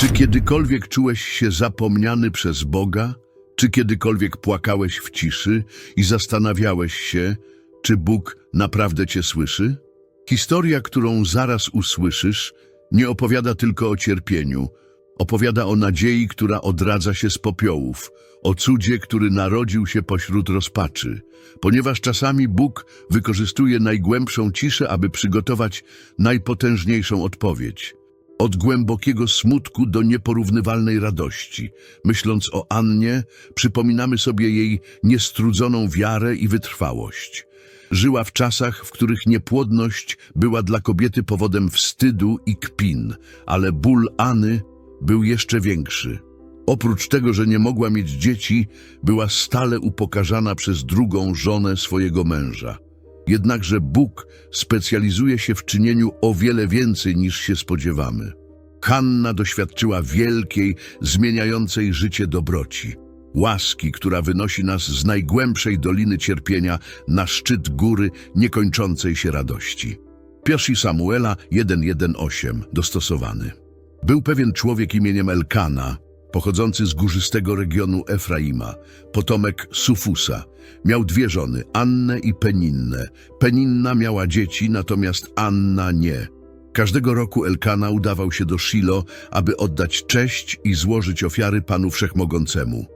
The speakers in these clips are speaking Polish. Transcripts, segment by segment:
Czy kiedykolwiek czułeś się zapomniany przez Boga? Czy kiedykolwiek płakałeś w ciszy i zastanawiałeś się, czy Bóg naprawdę cię słyszy? Historia, którą zaraz usłyszysz, nie opowiada tylko o cierpieniu. Opowiada o nadziei, która odradza się z popiołów, o cudzie, który narodził się pośród rozpaczy. Ponieważ czasami Bóg wykorzystuje najgłębszą ciszę, aby przygotować najpotężniejszą odpowiedź. Od głębokiego smutku do nieporównywalnej radości. Myśląc o Annie, przypominamy sobie jej niestrudzoną wiarę i wytrwałość. Żyła w czasach, w których niepłodność była dla kobiety powodem wstydu i kpin, ale ból Anny był jeszcze większy. Oprócz tego, że nie mogła mieć dzieci, była stale upokarzana przez drugą żonę swojego męża. Jednakże Bóg specjalizuje się w czynieniu o wiele więcej niż się spodziewamy. Hanna doświadczyła wielkiej, zmieniającej życie dobroci. Łaski, która wynosi nas z najgłębszej doliny cierpienia na szczyt góry niekończącej się radości. Pierwszy Samuela 1.1.8 dostosowany. Był pewien człowiek imieniem Elkana, pochodzący z górzystego regionu Efraima, potomek Sufusa. Miał dwie żony, Annę i Peninnę. Peninna miała dzieci, natomiast Anna nie. Każdego roku Elkana udawał się do Shilo, aby oddać cześć i złożyć ofiary Panu Wszechmogącemu.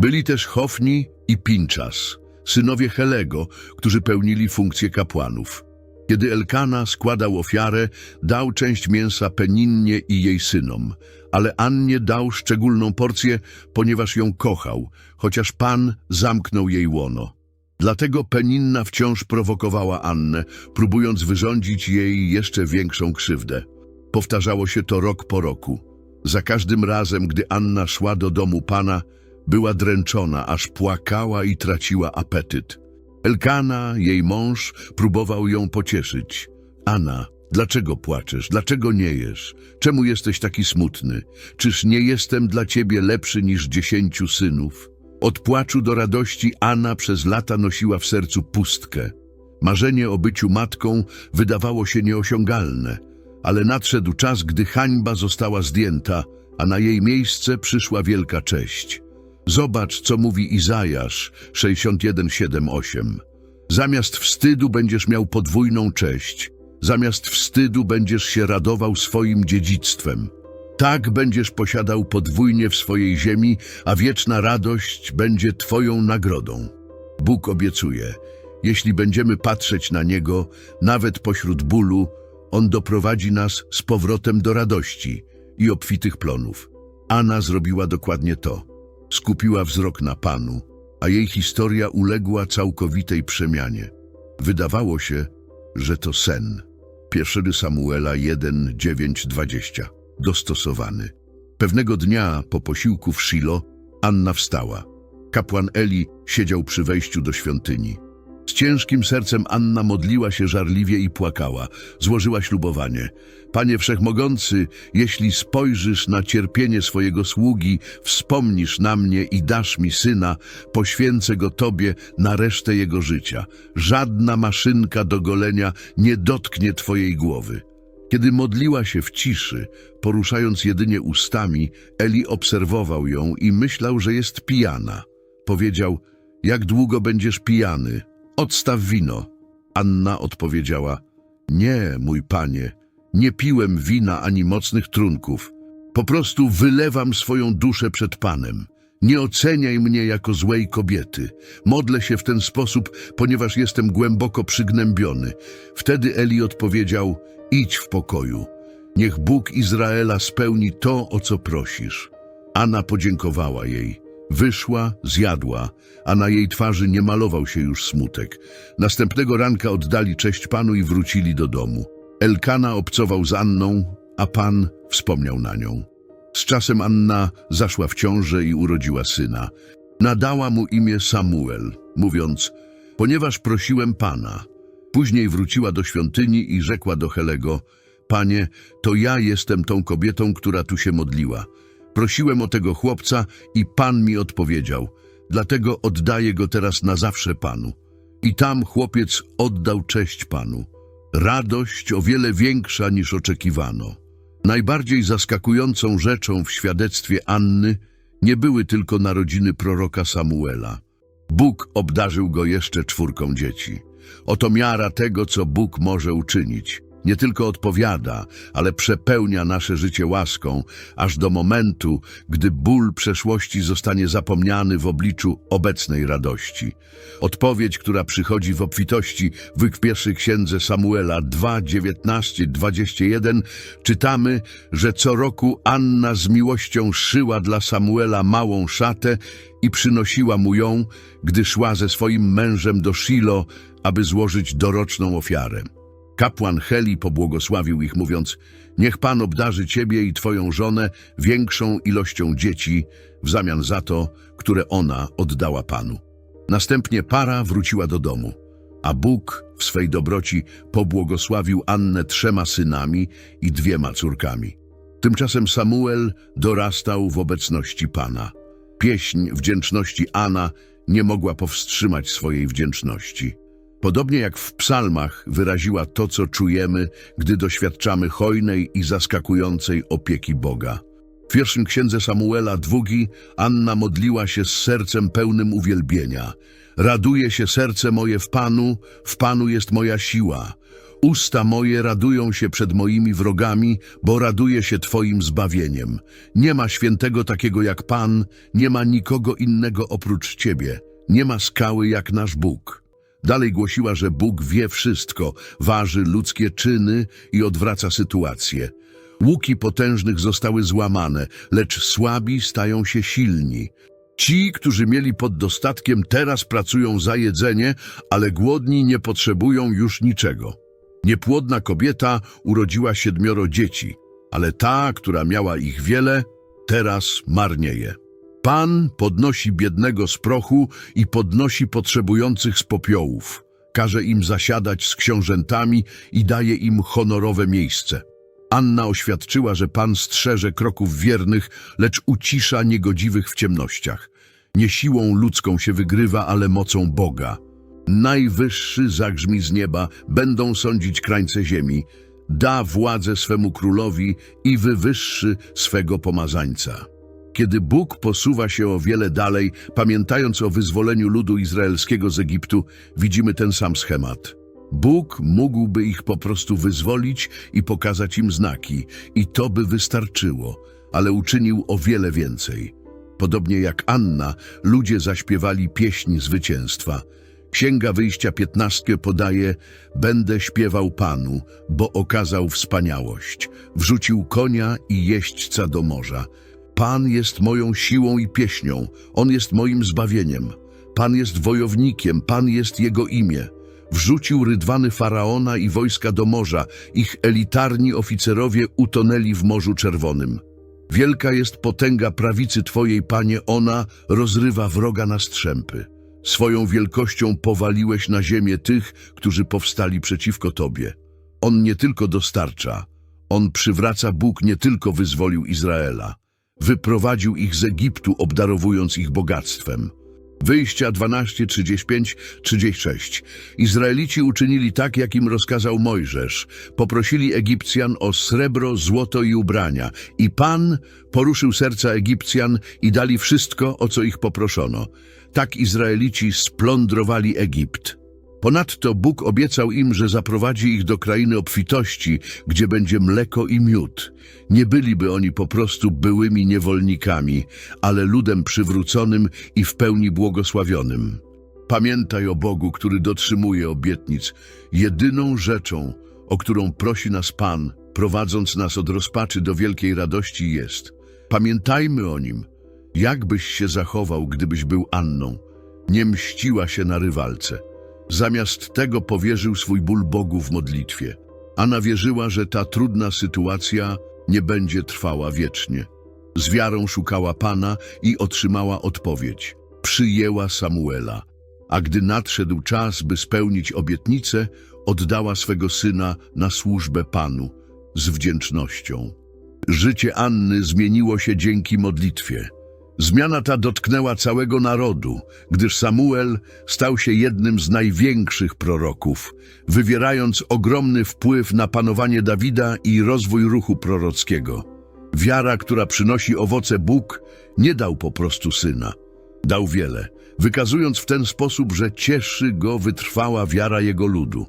Byli też Hofni i Pinczas, synowie Helego, którzy pełnili funkcję kapłanów. Kiedy Elkana składał ofiarę, dał część mięsa Peninnie i jej synom, ale Annie dał szczególną porcję, ponieważ ją kochał, chociaż Pan zamknął jej łono. Dlatego Peninna wciąż prowokowała Annę, próbując wyrządzić jej jeszcze większą krzywdę. Powtarzało się to rok po roku. Za każdym razem, gdy Anna szła do domu Pana, była dręczona, aż płakała i traciła apetyt. Elkana, jej mąż, próbował ją pocieszyć. Anna, dlaczego płaczesz? Dlaczego nie jesz? Czemu jesteś taki smutny? Czyż nie jestem dla ciebie lepszy niż dziesięciu synów? Od płaczu do radości Anna przez lata nosiła w sercu pustkę. Marzenie o byciu matką wydawało się nieosiągalne, ale nadszedł czas, gdy hańba została zdjęta, a na jej miejsce przyszła wielka cześć. Zobacz, co mówi Izajasz 61:7-8. Zamiast wstydu będziesz miał podwójną cześć. Zamiast wstydu będziesz się radował swoim dziedzictwem. Tak będziesz posiadał podwójnie w swojej ziemi, a wieczna radość będzie Twoją nagrodą. Bóg obiecuje, jeśli będziemy patrzeć na Niego, nawet pośród bólu, On doprowadzi nas z powrotem do radości i obfitych plonów. Anna zrobiła dokładnie to. Skupiła wzrok na Panu, a jej historia uległa całkowitej przemianie. Wydawało się, że to sen. 1 Samuela 1, 9, 20. Dostosowany. Pewnego dnia po posiłku w Shilo Anna wstała. Kapłan Eli siedział przy wejściu do świątyni. Z ciężkim sercem Anna modliła się żarliwie i płakała. Złożyła ślubowanie. Panie Wszechmogący, jeśli spojrzysz na cierpienie swojego sługi, wspomnisz na mnie i dasz mi syna, poświęcę go Tobie na resztę jego życia. Żadna maszynka do golenia nie dotknie Twojej głowy. Kiedy modliła się w ciszy, poruszając jedynie ustami, Eli obserwował ją i myślał, że jest pijana. Powiedział, jak długo będziesz pijany? Odstaw wino. Anna odpowiedziała, nie, mój panie, nie piłem wina ani mocnych trunków. Po prostu wylewam swoją duszę przed Panem. Nie oceniaj mnie jako złej kobiety. Modlę się w ten sposób, ponieważ jestem głęboko przygnębiony. Wtedy Eli odpowiedział, idź w pokoju. Niech Bóg Izraela spełni to, o co prosisz. Anna podziękowała jej. Wyszła, zjadła, a na jej twarzy nie malował się już smutek. Następnego ranka oddali cześć Panu i wrócili do domu. Elkana obcował z Anną, a Pan wspomniał na nią. Z czasem Anna zaszła w ciążę i urodziła syna. Nadała mu imię Samuel, mówiąc, ponieważ prosiłem Pana. Później wróciła do świątyni i rzekła do Helego, Panie, to ja jestem tą kobietą, która tu się modliła. Prosiłem o tego chłopca i Pan mi odpowiedział, dlatego oddaję go teraz na zawsze Panu. I tam chłopiec oddał cześć Panu. Radość o wiele większa niż oczekiwano. Najbardziej zaskakującą rzeczą w świadectwie Anny nie były tylko narodziny proroka Samuela. Bóg obdarzył go jeszcze czwórką dzieci. Oto miara tego, co Bóg może uczynić. Nie tylko odpowiada, ale przepełnia nasze życie łaską, aż do momentu, gdy ból przeszłości zostanie zapomniany w obliczu obecnej radości. Odpowiedź, która przychodzi w obfitości w pierwszej księdze Samuela 2, 19, 21, czytamy, że co roku Anna z miłością szyła dla Samuela małą szatę i przynosiła mu ją, gdy szła ze swoim mężem do Shilo, aby złożyć doroczną ofiarę. Kapłan Heli pobłogosławił ich, mówiąc, niech Pan obdarzy Ciebie i Twoją żonę większą ilością dzieci w zamian za to, które ona oddała Panu. Następnie para wróciła do domu, a Bóg w swej dobroci pobłogosławił Annę trzema synami i dwiema córkami. Tymczasem Samuel dorastał w obecności Pana. Pieśń wdzięczności Ana nie mogła powstrzymać swojej wdzięczności. Podobnie jak w psalmach wyraziła to, co czujemy, gdy doświadczamy hojnej i zaskakującej opieki Boga. W pierwszym księdze Samuela dwugi Anna modliła się z sercem pełnym uwielbienia. Raduje się serce moje w Panu, w Panu jest moja siła. Usta moje radują się przed moimi wrogami, bo raduje się Twoim zbawieniem. Nie ma świętego takiego jak Pan, nie ma nikogo innego oprócz Ciebie. Nie ma skały jak nasz Bóg. Dalej głosiła, że Bóg wie wszystko, waży ludzkie czyny i odwraca sytuację. Łuki potężnych zostały złamane, lecz słabi stają się silni. Ci, którzy mieli pod dostatkiem, teraz pracują za jedzenie, ale głodni nie potrzebują już niczego. Niepłodna kobieta urodziła siedmioro dzieci, ale ta, która miała ich wiele, teraz marnieje. Pan podnosi biednego z prochu i podnosi potrzebujących z popiołów. Każe im zasiadać z książętami i daje im honorowe miejsce. Anna oświadczyła, że Pan strzeże kroków wiernych, lecz ucisza niegodziwych w ciemnościach. Nie siłą ludzką się wygrywa, ale mocą Boga. Najwyższy zagrzmi z nieba, będą sądzić krańce ziemi. Da władzę swemu królowi i wywyższy swego pomazańca. Kiedy Bóg posuwa się o wiele dalej, pamiętając o wyzwoleniu ludu izraelskiego z Egiptu, widzimy ten sam schemat. Bóg mógłby ich po prostu wyzwolić i pokazać im znaki, i to by wystarczyło, ale uczynił o wiele więcej. Podobnie jak Anna, ludzie zaśpiewali pieśń zwycięstwa. Księga Wyjścia 15 podaje Będę śpiewał Panu, bo okazał wspaniałość. Wrzucił konia i jeźdźca do morza. Pan jest moją siłą i pieśnią, On jest moim zbawieniem. Pan jest wojownikiem, Pan jest Jego imię. Wrzucił rydwany Faraona i wojska do morza, ich elitarni oficerowie utonęli w Morzu Czerwonym. Wielka jest potęga prawicy Twojej, Panie, ona rozrywa wroga na strzępy. Swoją wielkością powaliłeś na ziemię tych, którzy powstali przeciwko Tobie. On nie tylko dostarcza, On przywraca Bóg nie tylko wyzwolił Izraela. Wyprowadził ich z Egiptu, obdarowując ich bogactwem. Wyjścia 12, 35, 36. Izraelici uczynili tak, jak im rozkazał Mojżesz. Poprosili Egipcjan o srebro, złoto i ubrania. I Pan poruszył serca Egipcjan i dali wszystko, o co ich poproszono. Tak Izraelici splądrowali Egipt. Ponadto Bóg obiecał im, że zaprowadzi ich do krainy obfitości, gdzie będzie mleko i miód. Nie byliby oni po prostu byłymi niewolnikami, ale ludem przywróconym i w pełni błogosławionym. Pamiętaj o Bogu, który dotrzymuje obietnic. Jedyną rzeczą, o którą prosi nas Pan, prowadząc nas od rozpaczy do wielkiej radości jest. Pamiętajmy o Nim. Jak byś się zachował, gdybyś był Anną? Nie mściła się na rywalce. Zamiast tego powierzył swój ból Bogu w modlitwie. Anna wierzyła, że ta trudna sytuacja nie będzie trwała wiecznie. Z wiarą szukała Pana i otrzymała odpowiedź. Przyjęła Samuela, a gdy nadszedł czas, by spełnić obietnicę, oddała swego syna na służbę Panu z wdzięcznością. Życie Anny zmieniło się dzięki modlitwie. Zmiana ta dotknęła całego narodu, gdyż Samuel stał się jednym z największych proroków, wywierając ogromny wpływ na panowanie Dawida i rozwój ruchu prorockiego. Wiara, która przynosi owoce Bóg, nie dał po prostu syna. Dał wiele, wykazując w ten sposób, że cieszy go wytrwała wiara jego ludu.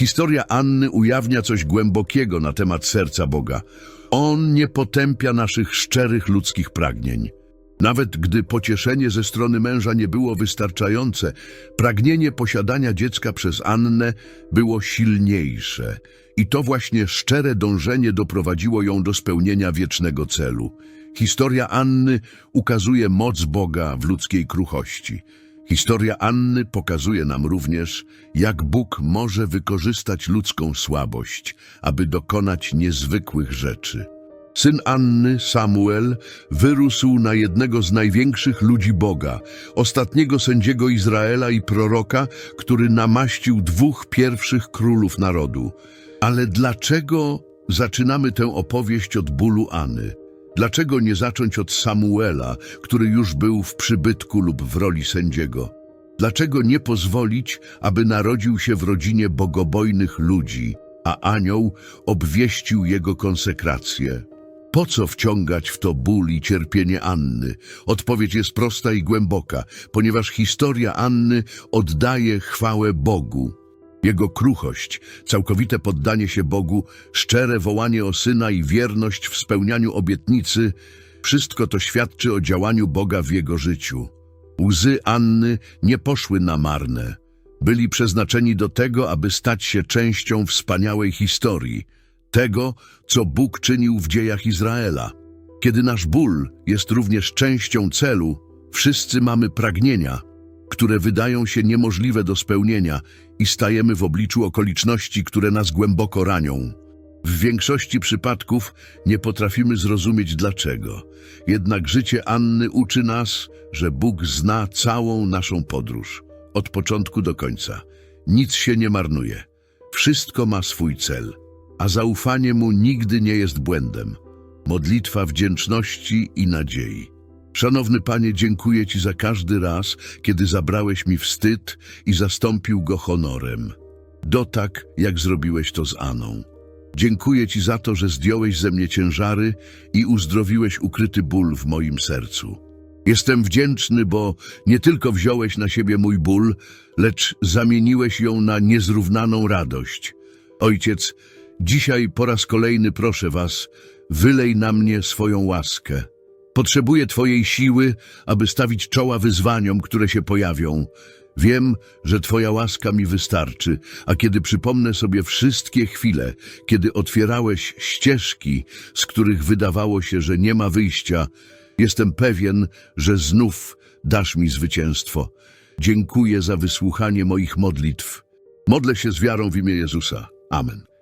Historia Anny ujawnia coś głębokiego na temat serca Boga. On nie potępia naszych szczerych ludzkich pragnień. Nawet gdy pocieszenie ze strony męża nie było wystarczające, pragnienie posiadania dziecka przez Annę było silniejsze. I to właśnie szczere dążenie doprowadziło ją do spełnienia wiecznego celu. Historia Anny ukazuje moc Boga w ludzkiej kruchości. Historia Anny pokazuje nam również, jak Bóg może wykorzystać ludzką słabość, aby dokonać niezwykłych rzeczy. Syn Anny, Samuel, wyrósł na jednego z największych ludzi Boga, ostatniego sędziego Izraela i proroka, który namaścił dwóch pierwszych królów narodu. Ale dlaczego zaczynamy tę opowieść od bólu Anny? Dlaczego nie zacząć od Samuela, który już był w przybytku lub w roli sędziego? Dlaczego nie pozwolić, aby narodził się w rodzinie bogobojnych ludzi, a anioł obwieścił jego konsekrację? Po co wciągać w to ból i cierpienie Anny? Odpowiedź jest prosta i głęboka, ponieważ historia Anny oddaje chwałę Bogu. Jego kruchość, całkowite poddanie się Bogu, szczere wołanie o Syna i wierność w spełnianiu obietnicy, wszystko to świadczy o działaniu Boga w jego życiu. Łzy Anny nie poszły na marne. Byli przeznaczeni do tego, aby stać się częścią wspaniałej historii, tego, co Bóg czynił w dziejach Izraela. Kiedy nasz ból jest również częścią celu, wszyscy mamy pragnienia, które wydają się niemożliwe do spełnienia i stajemy w obliczu okoliczności, które nas głęboko ranią. W większości przypadków nie potrafimy zrozumieć dlaczego. Jednak życie Anny uczy nas, że Bóg zna całą naszą podróż, od początku do końca. Nic się nie marnuje. Wszystko ma swój cel, a zaufanie Mu nigdy nie jest błędem. Modlitwa wdzięczności i nadziei. Szanowny Panie, dziękuję Ci za każdy raz, kiedy zabrałeś mi wstyd i zastąpił go honorem. Do tak, jak zrobiłeś to z Aną. Dziękuję Ci za to, że zdjąłeś ze mnie ciężary i uzdrowiłeś ukryty ból w moim sercu. Jestem wdzięczny, bo nie tylko wziąłeś na siebie mój ból, lecz zamieniłeś ją na niezrównaną radość. Ojciec, dzisiaj po raz kolejny proszę Was, wylej na mnie swoją łaskę. Potrzebuję Twojej siły, aby stawić czoła wyzwaniom, które się pojawią. Wiem, że Twoja łaska mi wystarczy, a kiedy przypomnę sobie wszystkie chwile, kiedy otwierałeś ścieżki, z których wydawało się, że nie ma wyjścia, jestem pewien, że znów dasz mi zwycięstwo. Dziękuję za wysłuchanie moich modlitw. Modlę się z wiarą w imię Jezusa. Amen.